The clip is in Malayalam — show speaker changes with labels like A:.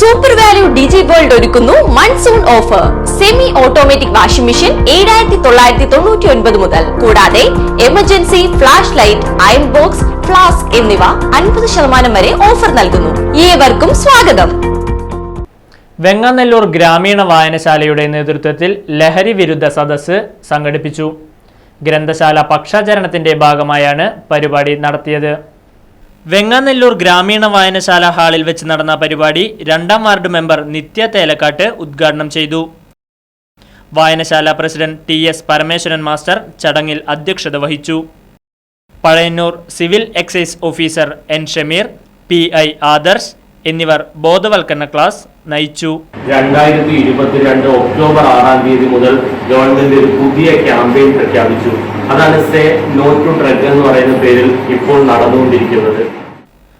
A: സൂപ്പർ വാല്യൂ ഡിജി വേൾഡ് ഒരുക്കുന്നു. Monsoon offer semi automatic washing machine ഏഴായിരത്തി തൊള്ളായിരത്തി തൊണ്ണൂറ്റി ഒൻപത് മുതൽ. കൂടാതെ emergency flash light iron box flask എന്നിവ അൻപത് ശതമാനം വരെ ഓഫർ നൽകുന്നു. ഏവർക്കും സ്വാഗതം.
B: വെങ്ങാനല്ലൂർ ഗ്രാമീണ വായനശാലയുടെ നേതൃത്വത്തിൽ ലഹരി വിരുദ്ധ സദസ്സ് സംഘടിപ്പിച്ചു. ഗ്രന്ഥശാല പക്ഷാചരണത്തിന്റെ ഭാഗമായാണ് പരിപാടി നടത്തിയത്. വെങ്ങാനല്ലൂർ ഗ്രാമീണ വായനശാല ഹാളിൽ വെച്ച് നടന്ന പരിപാടി രണ്ടാം വാർഡ് മെമ്പർ നിത്യ തേലക്കാട്ട് ഉദ്ഘാടനം ചെയ്തു. വായനശാല president T S Parameswaran master ചടങ്ങിൽ അധ്യക്ഷത വഹിച്ചു. Pazhayannur civil excise officer N Shameer P I Adarsh എന്നിവർ ബോധവൽക്കരണ ക്ലാസ് നയിച്ചു.
C: രണ്ടായിരത്തി ഇരുപത്തിരണ്ട് ഒക്ടോബർ ആറാം തീയതി മുതൽ ഗവൺമെന്റ് ഒരു പുതിയ ക്യാമ്പയിൻ പ്രഖ്യാപിച്ചു. അതാണ് സേ നോ ടു ഡ്രഗ് എന്ന് പറയുന്ന പേരിൽ ഇപ്പോൾ നടന്നുകൊണ്ടിരിക്കുന്നത്.